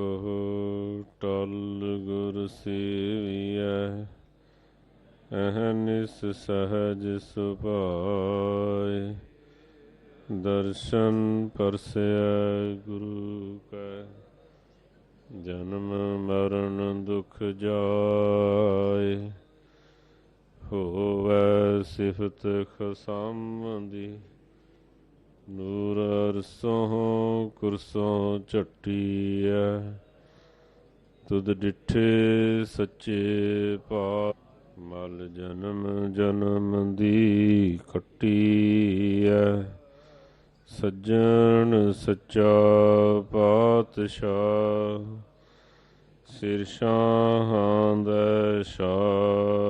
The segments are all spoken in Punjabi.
ਕਹੋ, ਟਲ ਗੁਰ ਸੇਵੀਐ ਅਹਨਿਸ ਸਹਜ ਸੁਭਾਏ। ਦਰਸ਼ਨ ਪਰਸੈ ਗੁਰੂ ਕੈ, ਜਨਮ ਮਰਨ ਦੁਖ ਜਾਏ। ਹੋਵੇ ਸਿਫਤ ਖਸਮ ਨੂਰ ਅਰਸੋਂ ਕੁਰਸੋਂ ਝਟੀਐ, ਤੁਧ ਡਿਠੇ ਸੱਚੇ ਪਾ ਮਲ ਜਨਮ ਜਨਮ ਦੀ ਖੱਟੀਐ। ਸੱਜਣ ਸੱਚਾ ਪਾਤਸ਼ਾਹ ਸਿਰ ਸ਼ਾਹਾਂ ਦਾ ਸ਼ਾਹ।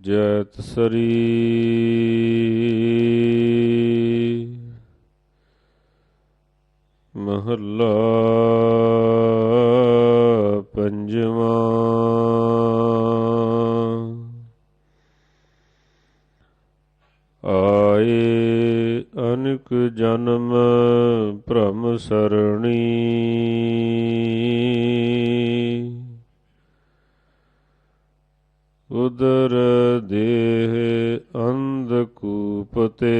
ਜੈਤ ਸਰੀ ਮਹੱਲਾ ਪੰਜਵਾਂ ਆਏ ਅਨਕ ਜਨਮ ਭ੍ਰਮ ਸਰਣੀ ਉਦਰ ਦੇਹ ਅੰਧਕੂਪ ਤੇ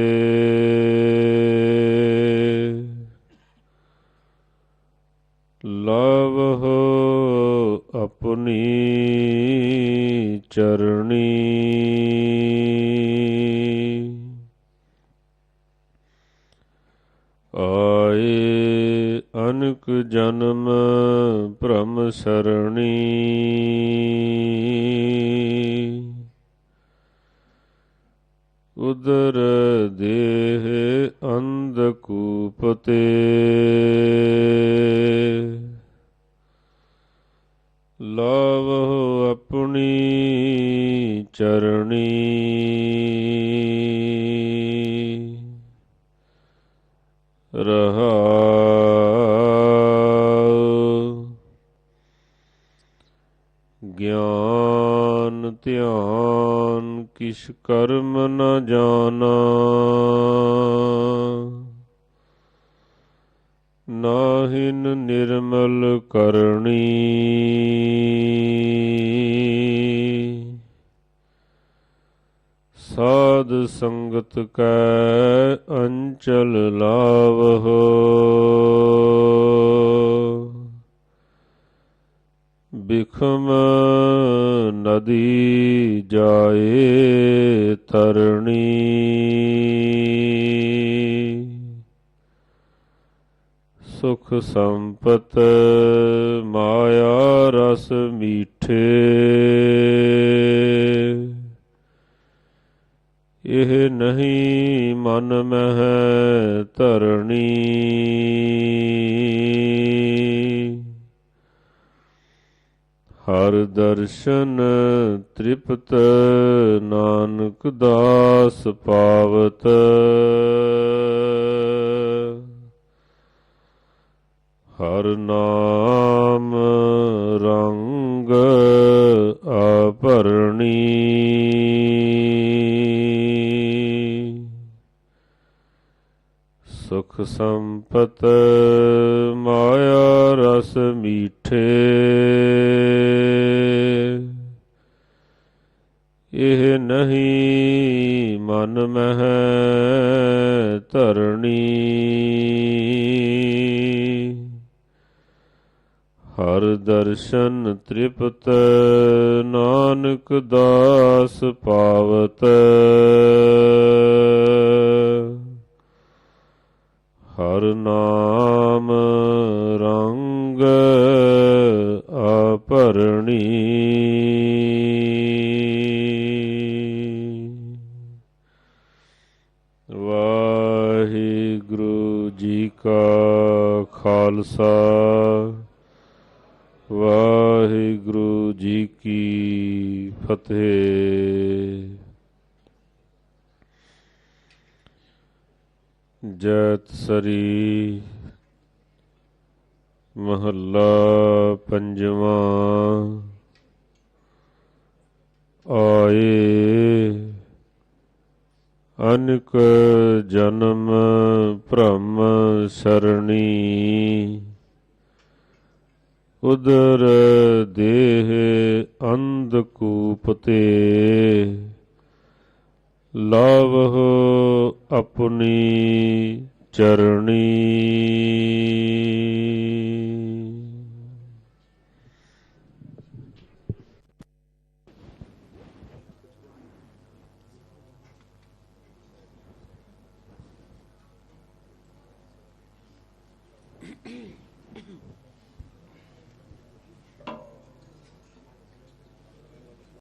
ਲਵ ਹੋ ਆਪਣੀ ਚਰਣੀ। ਆਏ ਅਨਕ ਜਨਮ ਭ੍ਰਮ ਸਰਣੀ। ਉਦਰ ਦੇਹ ਅੰਧ ਕੂਪਤੇ। ਲਾਵਹੁ ਆਪਣੀ ਚਰਣੀ। ਰਹਾਉ। ਗਿਆਨ ਧਿਆਨ ਕਿਛ ਕਰਮ ਨ ਜਾਣਾ। ਨਾਹਿਨ ਨਿਰਮਲ ਕਰਣੀ। ਸਾਧ ਸੰਗਤ ਕੈ ਅੰਚਲ ਲਾਵਹੁ। ਬਿਖਮ ਨਦੀ ਜਾਏ ਤਰਣੀ। ਸੁਖ ਸੰਪਤ ਮਾਇਆ ਰਸ ਮੀਠੇ। ਇਹ ਨਹੀਂ ਮਨ ਮਹਿ ਧਰਣੀ। ਹਰ ਦਰਸ਼ਨ ਤ੍ਰਿਪਤ ਨਾਨਕ ਦਾਸ ਪਾਵਤ। ਹਰ ਨਾਮ ਸੁਖ ਸੰਪਤ ਮਾਇਆ ਰਸ ਮੀਠੇ। ਇਹ ਨਹੀਂ ਮਨ ਮਹਿ ਧਰਣੀ। ਹਰ ਦਰਸ਼ਨ ਤ੍ਰਿਪਤ ਨਾਨਕ ਦਾਸ ਪਾਵਤ। ਹਰ ਨਾਮ ਰੰਗ ਆਪਰਣੀ ਵਾਹਿਗੁਰੂ ਜੀ ਕਾ ਖਾਲਸਾ। ਵਾਹਿਗੁਰੂ ਜੀ ਕੀ ਫਤਿਹ। ਜੈਤ ਸਰੀ ਮਹੱਲਾ ਪੰਜਵਾਂ। ਆਏ ਅਨਕ ਜਨਮ ਭ੍ਰਮ ਸਰਣੀ। ਉਦਰ ਦੇਹ ਅੰਧਕੂਪ ਤੇ। ਲਾਵਹੁ ਆਪਣੀ ਚਰਣੀ।